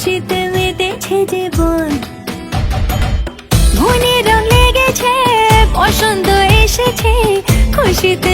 হাসিতে মেতেছে জীবন। ঘুনে রং লেগেছে বসন্ত এসেছে খুশিতে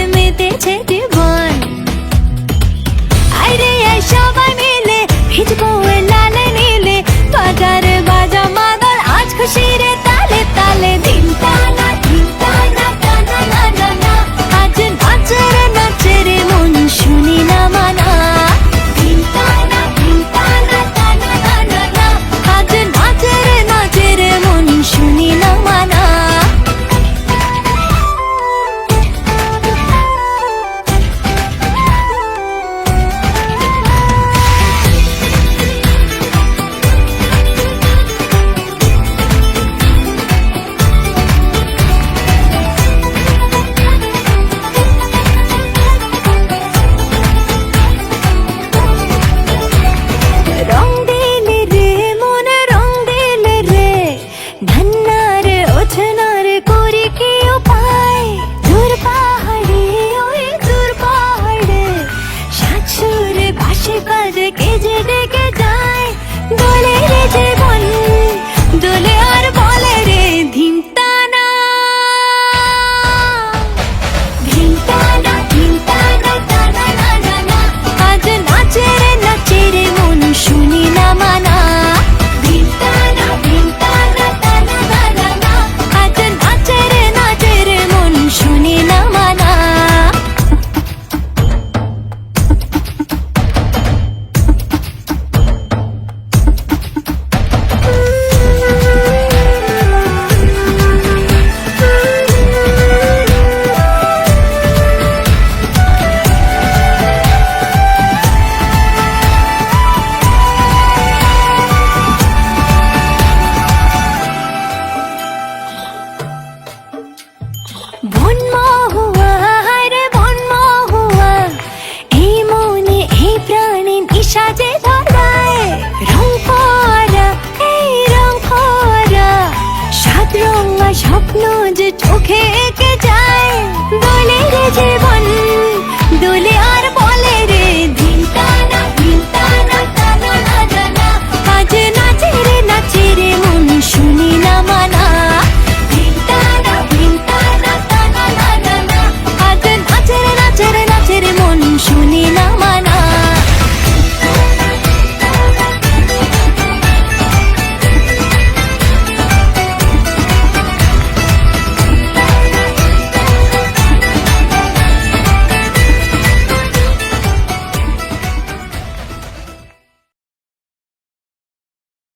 take it স্বপ্ন যে চোখে এঁকে যায়